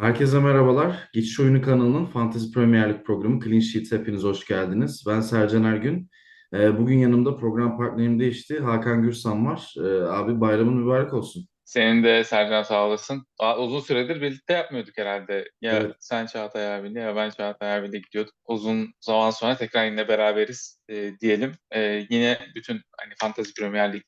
Herkese merhabalar. Geçiş Oyunu kanalının Fantasy Premier Lig programı Clean Sheet hepiniz hoş geldiniz. Ben Sercan Ergün. Ee, Bugün yanımda program partnerim değişti. Hakan Gürsan var. Ee, Abi bayramın mübarek olsun. Senin de Sercan sağ olasın. Daha uzun süredir birlikte yapmıyorduk herhalde. Ya Evet. sen Çağatay abiyle ya ben Çağatay abiyle gidiyorduk. Uzun zaman sonra tekrar yine beraberiz e, diyelim. E, yine bütün hani Fantasy Premier Lig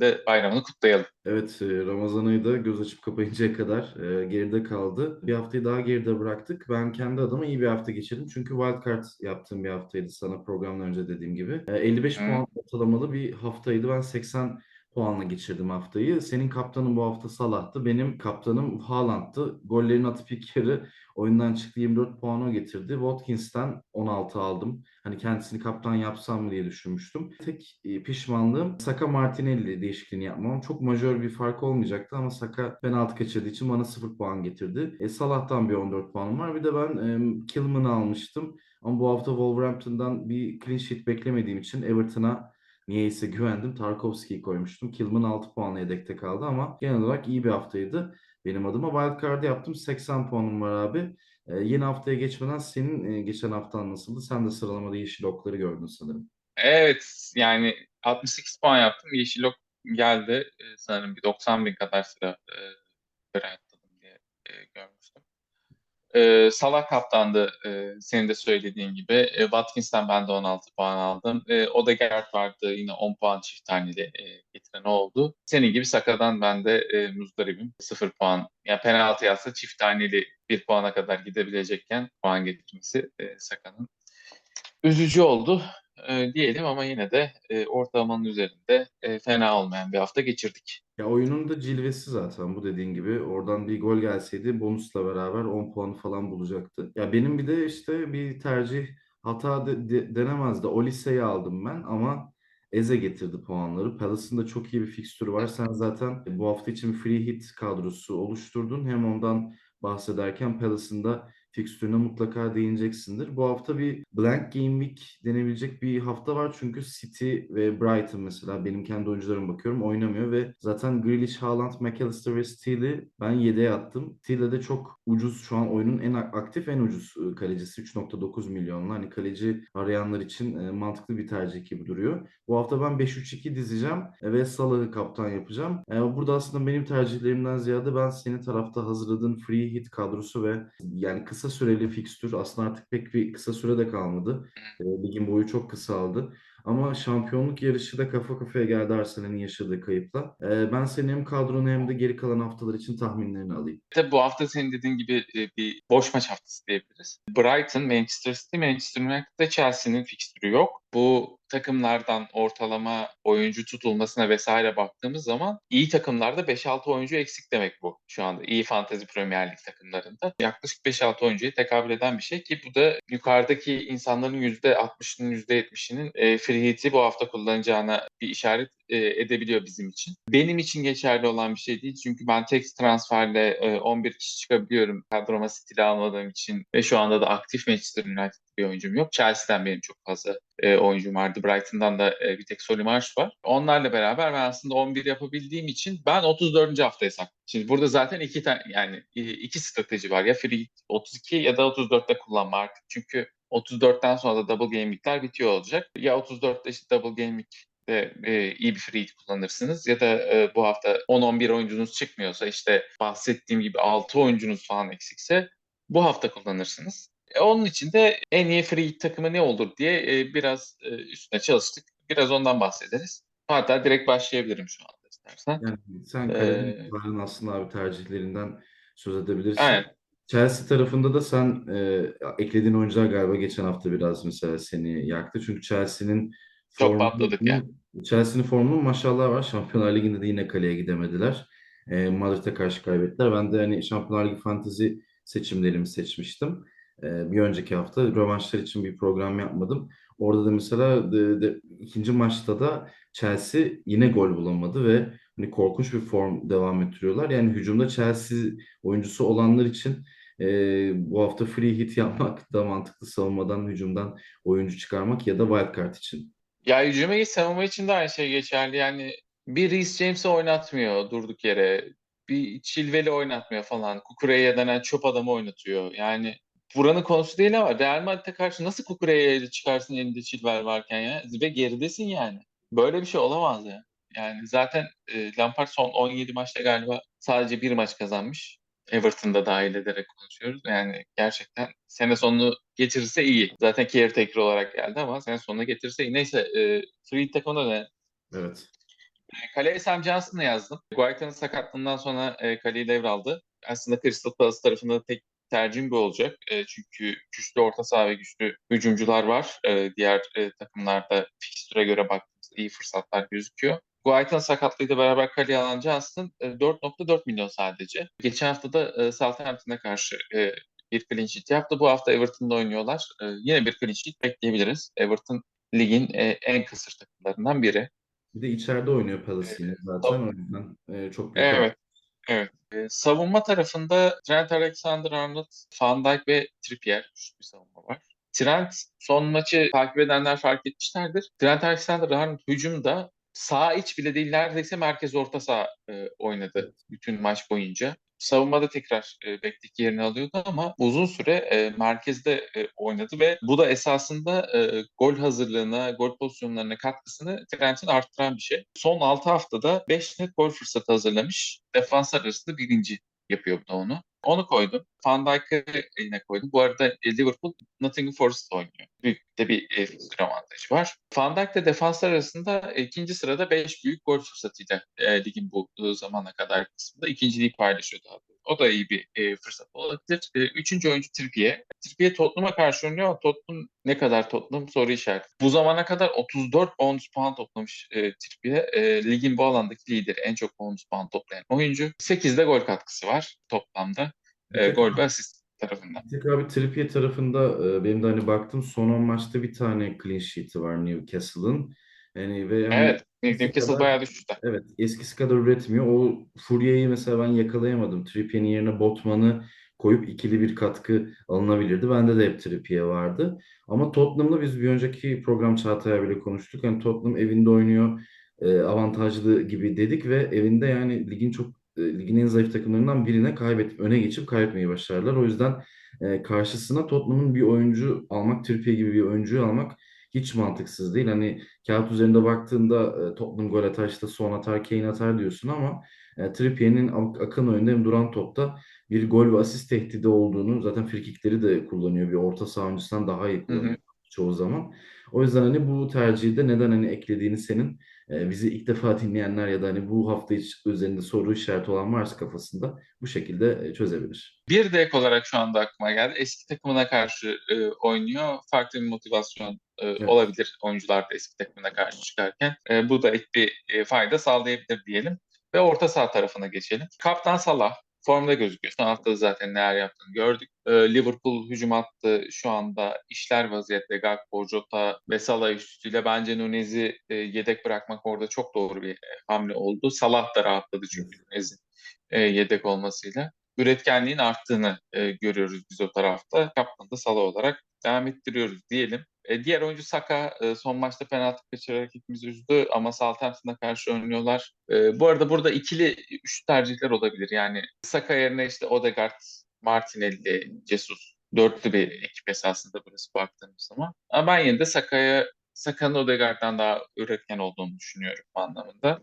de bayramını kutlayalım. Evet, e, Ramazan ayı da göz açıp kapayıncaya kadar e, geride kaldı. Bir haftayı daha geride bıraktık. Ben kendi adıma iyi bir hafta geçirdim. Çünkü wildcard yaptığım bir haftaydı sana programdan önce dediğim gibi. E, 55 Hı. puan ortalamalı bir haftaydı. Ben 80 puanla geçirdim haftayı. Senin kaptanın bu hafta Salah'tı. Benim kaptanım Haaland'tı. Gollerini atıp ilk yarı oyundan çıktı. 24 puan o getirdi. Watkins'ten 16 aldım. Hani kendisini kaptan yapsam mı diye düşünmüştüm. Tek e, pişmanlığım Saka Martinelli değişikliğini yapmam. Çok majör bir fark olmayacaktı ama Saka penaltı kaçırdığı için bana 0 puan getirdi. E, Salah'tan bir 14 puanım var. Bir de ben e, Kilman'ı almıştım. Ama bu hafta Wolverhampton'dan bir clean sheet beklemediğim için Everton'a niyeyse güvendim. Tarkovski'yi koymuştum. Kilman 6 puanla yedekte kaldı ama genel olarak iyi bir haftaydı. Benim adıma wildcard'ı yaptım. 80 puanım var abi. Ee, yeni haftaya geçmeden senin e, geçen haftan nasıldı? Sen de sıralamada yeşil okları gördün sanırım. Evet yani 68 puan yaptım. Yeşil ok geldi. E, sanırım bir 90 bin kadar sıra e, atladım diye e, görmüştüm. E, Salah kaptandı e, senin de söylediğin gibi. E, Watkins'ten ben de 16 puan aldım. E, Odegaard vardı yine 10 puan çift taneli e, getiren oldu. Senin gibi Saka'dan ben de e, muzdaribim. 0 puan. Yani penaltı yazsa çift taneli 1 puana kadar gidebilecekken puan getirmesi e, Saka'nın. Üzücü oldu e, diyelim ama yine de e, ortalamanın üzerinde e, fena olmayan bir hafta geçirdik. Ya oyunun da cilvesi zaten bu dediğin gibi. Oradan bir gol gelseydi bonusla beraber 10 puanı falan bulacaktı. Ya benim bir de işte bir tercih hata de, de- denemez de Olise'yi aldım ben ama Eze getirdi puanları. Palace'ın da çok iyi bir fikstürü var. Sen zaten bu hafta için free hit kadrosu oluşturdun. Hem ondan bahsederken Palace'ın da fikstürüne mutlaka değineceksindir. Bu hafta bir blank game week denebilecek bir hafta var. Çünkü City ve Brighton mesela benim kendi oyuncularıma bakıyorum oynamıyor ve zaten Grealish, Haaland, McAllister ve Steele'i ben 7'ye attım. Steele de çok ucuz şu an oyunun en aktif en ucuz e, kalecisi 3.9 milyonla. Hani kaleci arayanlar için e, mantıklı bir tercih gibi duruyor. Bu hafta ben 5-3-2 dizeceğim e, ve Salah'ı kaptan yapacağım. E, burada aslında benim tercihlerimden ziyade ben senin tarafta hazırladığın free hit kadrosu ve yani kısa süreli fikstür aslında artık pek bir kısa süre de kalmadı. E, ligin boyu çok kısaldı. Ama şampiyonluk yarışı da kafa kafaya geldi Arsenal'in yaşadığı kayıpla. E, ben senin hem kadronu hem de geri kalan haftalar için tahminlerini alayım. Tabii bu hafta senin dediğin gibi e, bir boş maç haftası diyebiliriz. Brighton, Manchester City, Manchester United'da Chelsea'nin fikstürü yok. Bu takımlardan ortalama oyuncu tutulmasına vesaire baktığımız zaman iyi takımlarda 5-6 oyuncu eksik demek bu şu anda. iyi Fantasy Premier Lig takımlarında. Yaklaşık 5-6 oyuncuya tekabül eden bir şey ki bu da yukarıdaki insanların %60'ının %70'inin e, free hit'i bu hafta kullanacağına bir işaret e, edebiliyor bizim için. Benim için geçerli olan bir şey değil çünkü ben tek transferle e, 11 kişi çıkabiliyorum. Kadroma stili almadığım için ve şu anda da aktif Manchester United bir oyuncum yok. Chelsea'den benim çok fazla e, oyuncum vardı. Brighton'dan da e, bir tek Solly March var. Onlarla beraber ben aslında 11 yapabildiğim için ben 34. haftaya sakladım. Şimdi burada zaten iki tane yani iki strateji var. Ya free hit 32 ya da 34'te kullanma artık. Çünkü 34'ten sonra da double game week'ler bitiyor olacak. Ya 34'te işte double game week de e, iyi bir free hit kullanırsınız ya da e, bu hafta 10-11 oyuncunuz çıkmıyorsa işte bahsettiğim gibi 6 oyuncunuz falan eksikse bu hafta kullanırsınız. E, onun için de en iyi free hit takımı ne olur diye e, biraz e, üstüne çalıştık. Biraz ondan bahsederiz. Hatta direkt başlayabilirim şu anda istersen. Yani sen Ee, aslında abi tercihlerinden söz edebilirsin. Aynen. Chelsea tarafında da sen e, eklediğin oyuncular galiba geçen hafta biraz mesela seni yaktı. Çünkü Chelsea'nin Çok patladık ya. Chelsea'nin formunun maşallah var. Şampiyonlar Ligi'nde de yine kaleye gidemediler. E, Madrid'e karşı kaybettiler. Ben de hani Şampiyonlar Ligi fantezi seçimlerimi seçmiştim. E, bir önceki hafta rövanşlar için bir program yapmadım. Orada da mesela de, de, ikinci maçta da Chelsea yine gol bulamadı ve hani korkunç bir form devam ettiriyorlar. Yani hücumda Chelsea oyuncusu olanlar için e, bu hafta free hit yapmak da mantıklı savunmadan hücumdan oyuncu çıkarmak ya da wildcard için. Ya hücuma git savunma için de aynı şey geçerli. Yani bir Reece James'i oynatmıyor durduk yere. bir Chilwell'i oynatmıyor falan. Kukureya denen çöp adamı oynatıyor. Yani buranın konusu değil ama Real Madrid'e karşı nasıl Kukureya'yı çıkarsın elinde Chilwell varken ya? Ve geridesin yani. Böyle bir şey olamaz ya. Yani zaten e, Lampard son 17 maçta galiba sadece bir maç kazanmış. Everton'da dahil ederek konuşuyoruz. Yani gerçekten sene sonunu getirirse iyi. Zaten caretaker olarak geldi ama sene sonunu getirirse iyi. Neyse e, Free takımına ne? Evet. Kaleye Sam Johnson'ı yazdım. Guaita'nın sakatlığından sonra e, kaleyi devraldı. Aslında Crystal Palace tarafında tek tercihim bu olacak. E, çünkü güçlü orta saha ve güçlü hücumcular var. E, diğer e, takımlarda fikstüre göre baktığımızda iyi fırsatlar gözüküyor. Guaita'nın sakatlığıyla beraber kaleye alan Johnson e, 4.4 milyon sadece. Geçen hafta da e, Southampton'a karşı e, bir clean sheet yaptı. Bu hafta Everton'da oynuyorlar. E, yine bir clean sheet bekleyebiliriz. Everton ligin e, en kısır takımlarından biri. Bir de içeride oynuyor Palace yine zaten. O yüzden e, çok büyük Evet. Evet. Ee, savunma tarafında Trent Alexander-Arnold, Van Dijk ve Trippier güçlü bir savunma var. Trent son maçı takip edenler fark etmişlerdir. Trent Alexander-Arnold hücumda sağ iç bile değil neredeyse merkez orta saha e, oynadı bütün maç boyunca. Savunmada tekrar e, bekteki yerini alıyordu ama uzun süre e, merkezde e, oynadı ve bu da esasında e, gol hazırlığına, gol pozisyonlarına katkısını Trent'in arttıran bir şey. Son 6 haftada 5 net gol fırsatı hazırlamış. Defanslar arasında birinci yapıyor bu da onu. Onu koydum. Van Dijk'ı eline koydum. Bu arada e, Liverpool Nottingham Forest oynuyor. Büyük de bir e, avantajı var. Van Dijk de defanslar arasında ikinci sırada 5 büyük gol fırsatıyla e, ligin bu e, zamana kadar kısmında ikinciliği paylaşıyor daha doğrusu. O da iyi bir e, fırsat olabilir. E, üçüncü oyuncu Trippier. Trippier Tottenham'a karşı oynuyor ama Tottenham ne kadar Tottenham soru işareti. Bu zamana kadar 34 bonus puan toplamış e, Trippier. E, ligin bu alandaki lideri en çok bonus puan toplayan oyuncu. 8'de gol katkısı var toplamda. E, gol ve asist tarafından. Tek abi Trippier tarafında e, benim de hani baktım son 10 maçta bir tane clean sheet'i var Newcastle'ın. Yani ve hani Evet. Newcastle kadar- bayağı düştü. Evet, eskisi kadar üretmiyor. O Fourier'i mesela ben yakalayamadım. Trippier'in yerine Botman'ı koyup ikili bir katkı alınabilirdi. Bende de hep Trippier vardı. Ama Tottenham'la biz bir önceki program Çağatay'a bile konuştuk. Yani Tottenham evinde oynuyor, e, avantajlı gibi dedik ve evinde yani ligin çok e, ligin en zayıf takımlarından birine kaybet öne geçip kaybetmeyi başardılar. O yüzden e, karşısına Tottenham'ın bir oyuncu almak, Trippier gibi bir oyuncuyu almak hiç mantıksız değil. Hani kağıt üzerinde baktığında e, Tottenham gol atar işte son atar Kane atar diyorsun ama e, Trippier'in ak- akın oyunda hem duran topta bir gol ve asist tehdidi olduğunu zaten frikikleri de kullanıyor. Bir orta saha oyuncusundan daha iyi kullanıyor çoğu zaman. O yüzden hani bu tercihi de neden hani eklediğini senin e, bizi ilk defa dinleyenler ya da hani bu hafta hiç üzerinde soru işareti olan varsa kafasında bu şekilde e, çözebilir. Bir de ek olarak şu anda aklıma geldi. Eski takımına karşı e, oynuyor. Farklı bir motivasyon e, olabilir oyuncular da eski takımına karşı çıkarken. E, bu da ek bir e, fayda sağlayabilir diyelim. Ve orta saha tarafına geçelim. Kaptan Salah formda gözüküyor. Son hafta zaten neler yaptığını gördük. E, Liverpool hücum hattı şu anda işler vaziyette. Gakpo, Jota ve Salah üstüyle bence Nunez'i e, yedek bırakmak orada çok doğru bir e, hamle oldu. Salah da rahatladı çünkü Nunez'in e, yedek olmasıyla üretkenliğin arttığını e, görüyoruz biz o tarafta. Kaptanı da Salah olarak devam ettiriyoruz diyelim. E, diğer oyuncu Saka e, son maçta penaltı kaçırarak hepimizi üzdü ama Southampton'a karşı oynuyorlar. E, bu arada burada ikili üç tercihler olabilir. Yani Saka yerine işte Odegaard, Martinelli, Jesus dörtlü bir ekip esasında burası baktığımız zaman. Ama ben yine de Saka'ya Saka'nın Odegaard'dan daha üretken olduğunu düşünüyorum bu anlamında.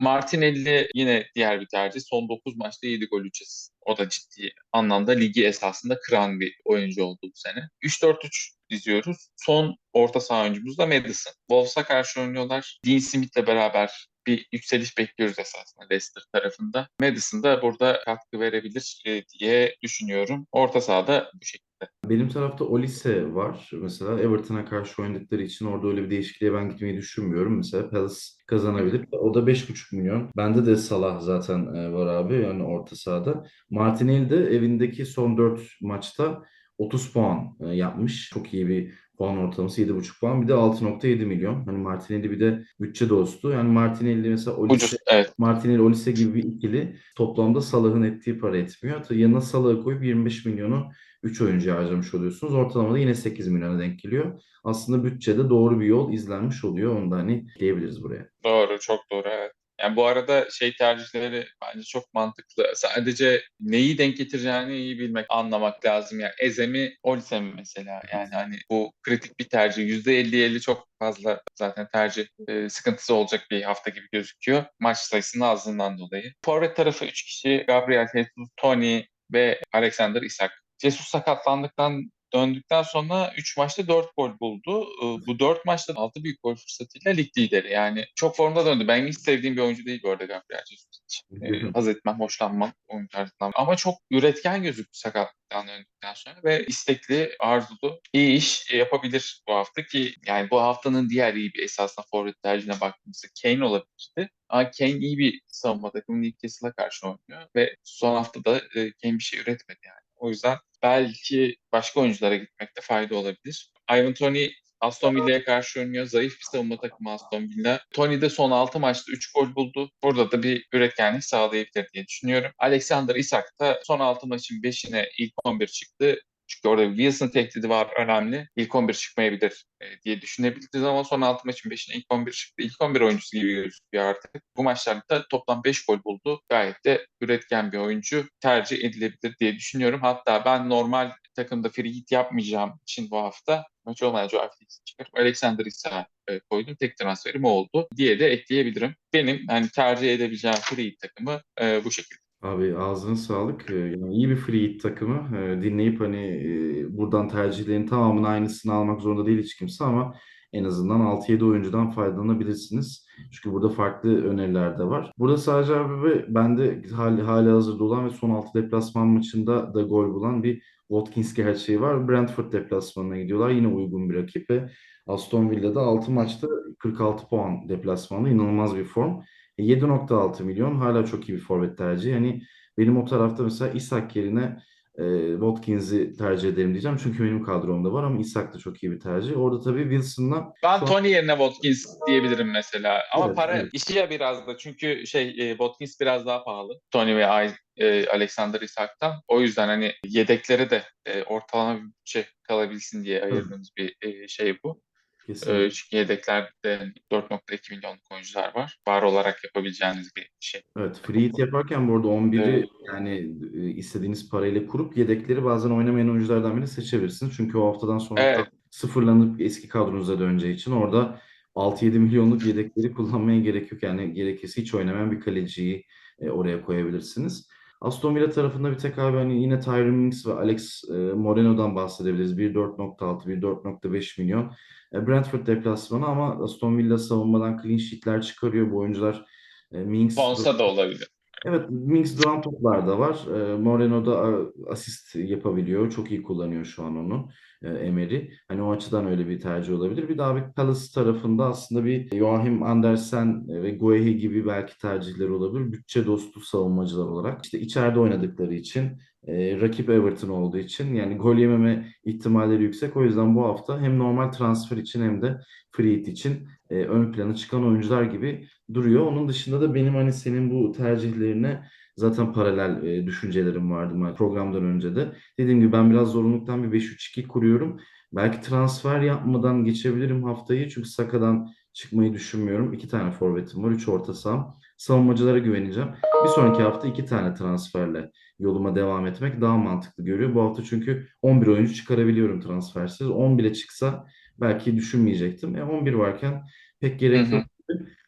Martinelli yine diğer bir tercih. Son 9 maçta 7 gol 3 asist. O da ciddi anlamda ligi esasında kıran bir oyuncu oldu bu sene. 3-4-3 diziyoruz. Son orta saha oyuncumuz da Madison. Wolves'a karşı oynuyorlar. Dean Smith'le beraber bir yükseliş bekliyoruz esasında Leicester tarafında. Madison da burada katkı verebilir e, diye düşünüyorum. Orta sahada bu şekilde. Benim tarafta Olise var. Mesela Everton'a karşı oynadıkları için orada öyle bir değişikliğe ben gitmeyi düşünmüyorum. Mesela Palace kazanabilir. O da 5,5 milyon. Bende de Salah zaten e, var abi yani orta sahada. Martinelli de evindeki son 4 maçta 30 puan e, yapmış. Çok iyi bir puan ortalaması 7,5 puan. Bir de 6,7 milyon. Hani Martinelli bir de bütçe dostu. Yani Martinelli mesela Olise Ucuz, evet. Martinelli, Olise gibi bir ikili toplamda Salah'ın ettiği para etmiyor. Yanına Salah'ı koyup 25 milyonu 3 oyuncuya harcamış oluyorsunuz. Ortalamada yine 8 milyona denk geliyor. Aslında bütçede doğru bir yol izlenmiş oluyor. Onu da hani diyebiliriz buraya. Doğru, çok doğru evet. Yani bu arada şey tercihleri bence çok mantıklı. Sadece neyi denk getireceğini iyi bilmek, anlamak lazım. Yani Eze mi, Olise mi mesela? Yani hani bu kritik bir tercih. %50-50 çok fazla zaten tercih e, sıkıntısı olacak bir hafta gibi gözüküyor. Maç sayısının azlığından dolayı. Forvet tarafı 3 kişi. Gabriel Jesus, Tony ve Alexander Isak. Jesus sakatlandıktan döndükten sonra 3 maçta 4 gol buldu. Ee, Bu 4 maçta 6 büyük gol fırsatıyla lig lideri. Yani çok formda döndü. Ben hiç sevdiğim bir oyuncu değil bu arada Gabriel Jesus hiç. Ee, haz etmem, hoşlanmam oyun tarzından. Ama çok üretken gözüktü sakatlıktan döndükten sonra ve istekli, arzulu, iyi iş yapabilir bu hafta ki yani bu haftanın diğer iyi bir esasında forvet tercihine baktığımızda Kane olabilirdi. Ama Kane iyi bir savunma takımı Newcastle'a karşı oynuyor ve son haftada e, Kane bir şey üretmedi yani. O yüzden belki başka oyunculara gitmekte fayda olabilir. Ivan Toney Aston Villa'ya karşı oynuyor. Zayıf bir savunma takımı Aston Villa. Tony de son 6 maçta 3 gol buldu. Burada da bir üretkenlik sağlayabilir diye düşünüyorum. Alexander Isak da son 6 maçın 5'ine ilk 11 çıktı. Çünkü orada Wilson tehdidi var önemli. İlk 11 çıkmayabilir e, diye düşünebiliriz ama son 6 maçın 5'ine ilk 11 çıktı. İlk 11 oyuncusu gibi gözüküyor artık. Bu maçlarda toplam 5 gol buldu. Gayet de üretken bir oyuncu tercih edilebilir diye düşünüyorum. Hatta ben normal takımda free hit yapmayacağım için bu hafta maç olmayan Joao Felix'i çıkarıp Alexander Isak'ı e, koydum. Tek transferim o oldu diye de ekleyebilirim. Benim hani tercih edebileceğim free hit takımı e, bu şekilde. Abi ağzına sağlık. Ee, Yani iyi bir free hit takımı. Ee, Dinleyip hani e, buradan tercihlerin tamamının aynısını almak zorunda değil hiç kimse ama en azından 6-7 oyuncudan faydalanabilirsiniz. Çünkü burada farklı öneriler de var. Burada sadece abi ve bende hali, hali hazırda olan ve son 6 deplasman maçında da gol bulan bir Watkins gerçeği var. Brentford deplasmanına gidiyorlar. Yine uygun bir rakip ve Aston Villa'da 6 maçta 46 puan deplasmanda inanılmaz bir form. E, 7.6 milyon hala çok iyi bir forvet tercihi. Yani benim o tarafta mesela Isak yerine e, Watkins'i tercih ederim diyeceğim. Çünkü benim kadromda var ama Isak da çok iyi bir tercih. Orada tabii Wilson'la Ben an- Tony yerine Watkins diyebilirim mesela. Ama Evet, para evet. işi ya biraz da. Çünkü şey e, Watkins biraz daha pahalı. Tony ve e, Alexander Isak'tan. O yüzden hani yedeklere de e, ortalama bir bütçe kalabilsin diye ayırdığımız bir e, şey bu. Kesinlikle. E, çünkü yedeklerde 4.2 milyonluk oyuncular var. Var olarak yapabileceğiniz bir şey. Evet, free hit yaparken bu arada 11'i Evet. yani e, istediğiniz parayla kurup yedekleri bazen oynamayan oyunculardan biri seçebilirsiniz. Çünkü o haftadan sonra Evet. sıfırlanıp eski kadronuza döneceği için orada 6-7 milyonluk yedekleri kullanmaya gerek yok. Yani gerekirse hiç oynamayan bir kaleciyi e, oraya koyabilirsiniz. Aston Villa tarafında bir tek abi hani yine Tyrone Mings ve Alex e, Moreno'dan bahsedebiliriz. Bir 4.6, bir 4.5 milyon. E, Brentford deplasmanı ama Aston Villa savunmadan clean sheet'ler çıkarıyor. Bu oyuncular e, Mings Bonsa da olabilir. Evet, Mings duran toplar da var. E, Moreno da asist yapabiliyor. Çok iyi kullanıyor şu an onu. E, Emery. Hani o açıdan öyle bir tercih olabilir. Bir daha bir Palace tarafında aslında bir Joachim Andersen ve Guehi gibi belki tercihler olabilir. Bütçe dostu savunmacılar olarak. İşte içeride oynadıkları için e, rakip Everton olduğu için yani gol yememe ihtimalleri yüksek. O yüzden bu hafta hem normal transfer için hem de free hit için e, ön plana çıkan oyuncular gibi duruyor. Onun dışında da benim hani senin bu tercihlerine zaten paralel e, düşüncelerim vardı ben programdan önce de. Dediğim gibi ben biraz zorunluluktan bir 5-3-2 kuruyorum. Belki transfer yapmadan geçebilirim haftayı. Çünkü Saka'dan çıkmayı düşünmüyorum. İki tane forvetim var. Üç orta saham. Savunmacılara güveneceğim. Bir sonraki hafta iki tane transferle yoluma devam etmek daha mantıklı görüyor. Bu hafta çünkü 11 oyuncu çıkarabiliyorum transfersiz. 10 bile çıksa belki düşünmeyecektim. E 11 varken pek gerek yok.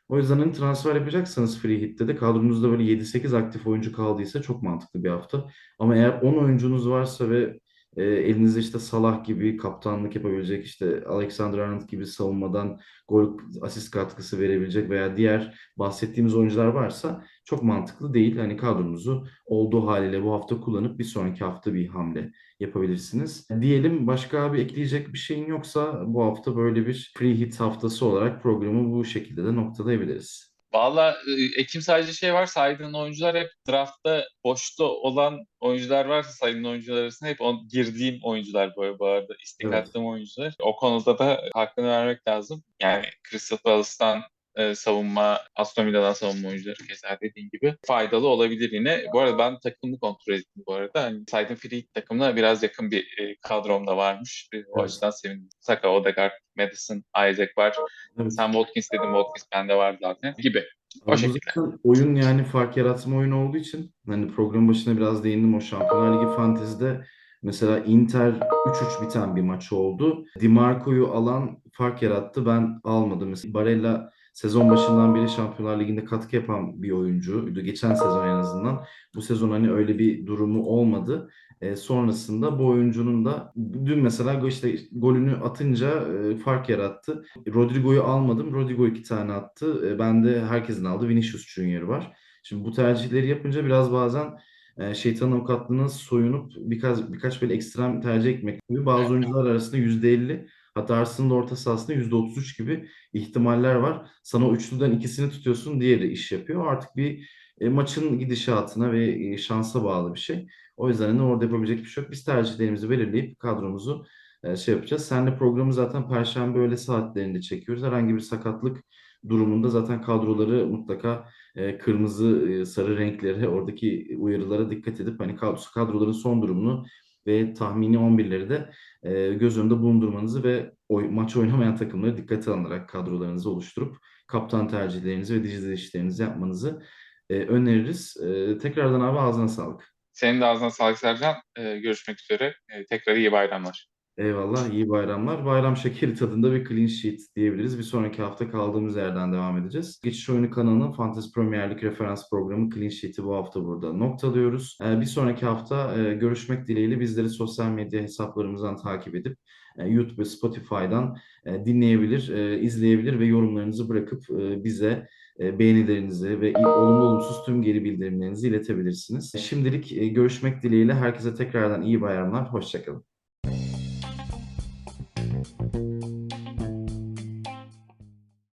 O yüzden hani transfer yapacaksanız free hit'te de kadronuzda böyle 7-8 aktif oyuncu kaldıysa çok mantıklı bir hafta. Ama eğer 10 oyuncunuz varsa ve e, elinizde işte Salah gibi kaptanlık yapabilecek işte Alexander Arnold gibi savunmadan gol asist katkısı verebilecek veya diğer bahsettiğimiz oyuncular varsa çok mantıklı değil. Hani kadronuzu olduğu haliyle bu hafta kullanıp bir sonraki hafta bir hamle yapabilirsiniz. Diyelim başka bir ekleyecek bir şeyin yoksa bu hafta böyle bir free hit haftası olarak programı bu şekilde de noktalayabiliriz. Valla e, Ekim sadece şey var saydığın oyuncular hep draftta boşta olan oyuncular varsa saydığın oyuncular arasında hep on, girdiğim oyuncular bu, bu arada istek Evet. oyuncular. O konuda da hakkını vermek lazım. Yani Crystal Palace'tan e, savunma, Aston Villa'dan savunma oyuncuları keza dediğin gibi faydalı olabilir yine. Bu arada ben takımını kontrol ettim bu arada. Hani saydığım free takımına biraz yakın bir e, kadrom da varmış. E, o açıdan sevindim. Saka, Odegaard, Madison, Isaac var. Evet. Sen Watkins dedin, Watkins bende var zaten gibi. O şekilde. oyun yani fark yaratma oyunu olduğu için hani program başına biraz değindim o Şampiyonlar Ligi Fantezi'de mesela Inter 3-3 biten bir maç oldu. Di Marco'yu alan fark yarattı. Ben almadım. Mesela Barella sezon başından beri Şampiyonlar Ligi'nde katkı yapan bir oyuncuydu. Geçen sezon en azından. Bu sezon hani öyle bir durumu olmadı. E, sonrasında bu oyuncunun da dün mesela işte golünü atınca e, fark yarattı. Rodrigo'yu almadım. Rodrigo iki tane attı. E, ben de herkesin aldı. Vinicius Junior var. Şimdi bu tercihleri yapınca biraz bazen e, şeytan avukatlığına soyunup birkaç birkaç böyle ekstrem tercih etmek gibi bazı oyuncular arasında %50 hatta Arsenal'ın orta sahasında %33 gibi ihtimaller var. Sana üçlüden ikisini tutuyorsun, diğeri iş yapıyor. Artık bir e, maçın gidişatına ve e, şansa bağlı bir şey. O yüzden hani orada yapabilecek bir şey yok. Biz tercihlerimizi belirleyip kadromuzu e, şey yapacağız. Seninle programı zaten Perşembe öğle saatlerinde çekiyoruz. Herhangi bir sakatlık durumunda zaten kadroları mutlaka e, kırmızı, e, sarı renklere, oradaki uyarılara dikkat edip hani kadro- kadroların son durumunu ve tahmini 11'leri de e, göz önünde bulundurmanızı ve oy, maç oynamayan takımları dikkate alınarak kadrolarınızı oluşturup kaptan tercihlerinizi ve dijital işlerinizi yapmanızı e, öneririz. E, tekrardan abi ağzına sağlık. Senin de ağzına sağlık Sercan. Ee, görüşmek üzere. Ee, tekrar iyi bayramlar. Eyvallah, iyi bayramlar. Bayram şekeri tadında bir clean sheet diyebiliriz. Bir sonraki hafta kaldığımız yerden devam edeceğiz. Geçiş Oyunu kanalının Fantasy Premier Lig referans programı Clean Sheet'i bu hafta burada noktalıyoruz. Ee, bir sonraki hafta e, görüşmek dileğiyle bizleri sosyal medya hesaplarımızdan takip edip e, YouTube ve Spotify'dan e, dinleyebilir, izleyebilir ve yorumlarınızı bırakıp bize beğenilerinizi ve olumlu olumsuz tüm geri bildirimlerinizi iletebilirsiniz. Şimdilik görüşmek dileğiyle herkese tekrardan iyi bayramlar, hoşçakalın.